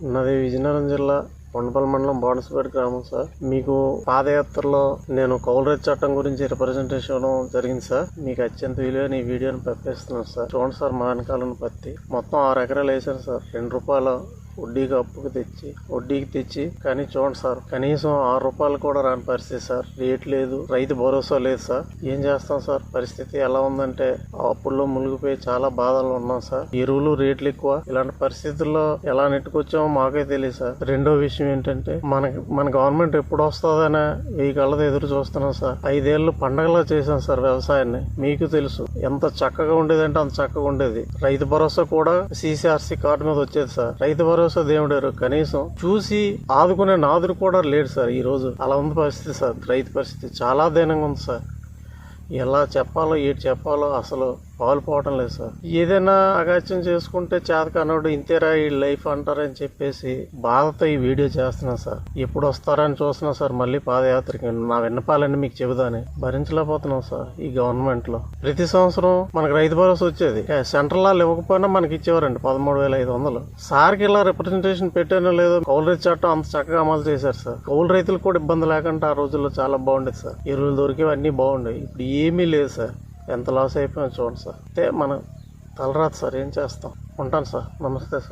నాది విజయనగరం జిల్లా కొండపల్లి మండలం బోనస్పేట గ్రామం సార్. మీకు పాదయాత్రలో నేను కౌలరేజ్ చట్టం గురించి రిప్రజెంటేషన్ ఇవ్వడం జరిగింది సార్. మీకు అత్యంత విలువైన ఈ వీడియోని పంపిస్తున్నాను సార్. చూడండి సార్ మా వెనకాలను పత్తి. మొత్తం ఆరు ఎకరాలు వేసాను సార్. రెండు రూపాయలు వడ్డీకి అప్పుకి తెచ్చి వడ్డీకి తెచ్చి కానీ చూడండి సార్ కనీసం ఆరు రూపాయలు కూడా రాని పరిస్థితి సార్. రేట్ లేదు రైతు భరోసా లేదు సార్. ఏం చేస్తాం సార్? పరిస్థితి ఎలా ఉందంటే ఆ అప్పుల్లో మునిగిపోయి చాలా బాధలు ఉన్నాం సార్. ఎరువులు రేట్లు ఎక్కువ. ఇలాంటి పరిస్థితుల్లో ఎలా నెట్టుకొచ్చామో మాకే తెలియదు సార్. రెండో విషయం ఏంటంటే మనకి మన గవర్నమెంట్ ఎప్పుడు వస్తుందనే వెయ్యి కళ్ళతో ఎదురు చూస్తున్నాం సార్. ఐదేళ్ళు పండగలా చేశాం సార్ వ్యవసాయాన్ని. మీకు తెలుసు ఎంత చక్కగా ఉండేదంటే అంత చక్కగా ఉండేది. రైతు భరోసా కూడా సిసిఆర్సి కార్డు మీద వచ్చేది సార్. రైతు భరోసా దేవుడారు కనీసం చూసి ఆదుకునే నాదుడు కూడా లేడు సార్ ఈ రోజు. అలా ఉంది పరిస్థితి సార్. రైతు పరిస్థితి చాలా దీనంగా ఉంది సార్. ఎలా చెప్పాలో ఏటి చెప్పాలో అసలు పాలు పోవటం లేదు సార్. ఏదైనా అగాచ్యం చేసుకుంటే చేతకనోడు ఇంతేరా ఈ లైఫ్ అంటారని చెప్పేసి బాధతో ఈ వీడియో చేస్తున్నాను సార్. ఎప్పుడు వస్తారని చూస్తున్నా సార్. మళ్ళీ పాదయాత్రకి నా విన్నపాలన్నీ మీకు చెబుదాని భరించలేకపోతున్నాం సార్ ఈ గవర్నమెంట్లో ప్రతి సంవత్సరం మనకు రైతు భరోసా వచ్చేది. సెంట్రల్ వాళ్ళు ఇవ్వకపోయినా మనకి ఇచ్చేవారండి పదమూడు వేల ఐదు వందలు. సార్కి ఇలా రిప్రజెంటేషన్ పెట్టానో లేదో కౌలు రైతు చట్టం అంత చక్కగా అమలు చేశారు సార్. కౌలు రైతులకు కూడా ఇబ్బంది లేకుండా ఆ రోజుల్లో చాలా బాగుండేది సార్. ఎరువులు దొరికేవి అన్నీ బాగుండేవి. ఇప్పుడు ఏమీ లేదు సార్. ఎంత లాస్ అయిపోయాం చూడండి సార్. అంటే మనం తలరాదు సార్ ఏం చేస్తాం? ఉంటాను సార్. నమస్తే సార్.